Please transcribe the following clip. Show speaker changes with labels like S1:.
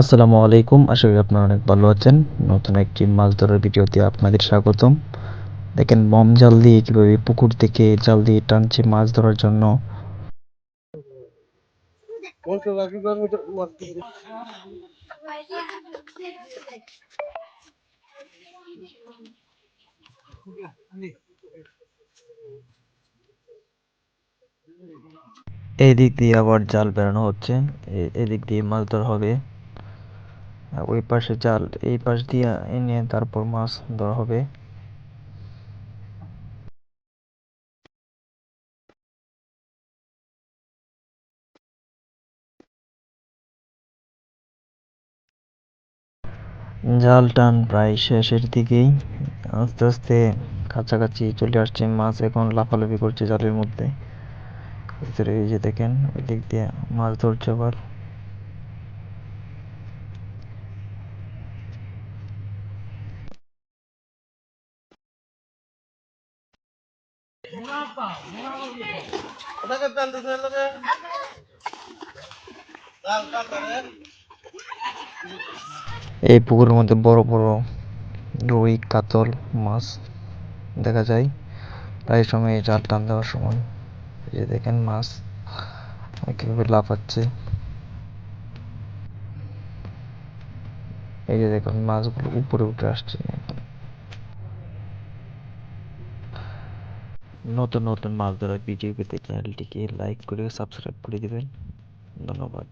S1: আসসালামু আলাইকুম। আশা করি আপনারা অনেক ভালো আছেন। নতুন একটি মাছ ধরার ভিডিওতে আপনাদের স্বাগতম। দেখেন, বম জাল দিয়ে কীভাবে পুকুর থেকে জাল দিয়ে টানছে মাছ ধরার জন্য। এই দিক দিয়ে আবার জাল বেড়ানো হচ্ছে। এদিক দিয়ে মাছ ধরা হবে। ওই পাশে জাল, এই পাশ দিয়ে এনে তারপর মাছ ধরা হবে। জাল টান প্রায় শেষের দিকেই। আস্তে আস্তে কাছাকাছি চলে আসছে মাছ, এখন লাফালাফি করছে জালের মধ্যে। ভিতরে এই যে দেখেন, ওই দিক দিয়ে মাছ ধরছে আবার। এই পুকুরের মধ্যে বড় বড় রুই, কাতল, মাছ দেখা যায়। প্রায় সময় জাল টান দেওয়ার সময় এই দেখেন মাছ কীভাবে লাফাচ্ছে। এই যে দেখুন, মাছগুলো উপরে উঠে আসছে। নতুন নতুন মাছ ধরার ভিডিও পেতে চ্যানেলটিকে লাইক করে সাবস্ক্রাইব করে দেবেন। ধন্যবাদ।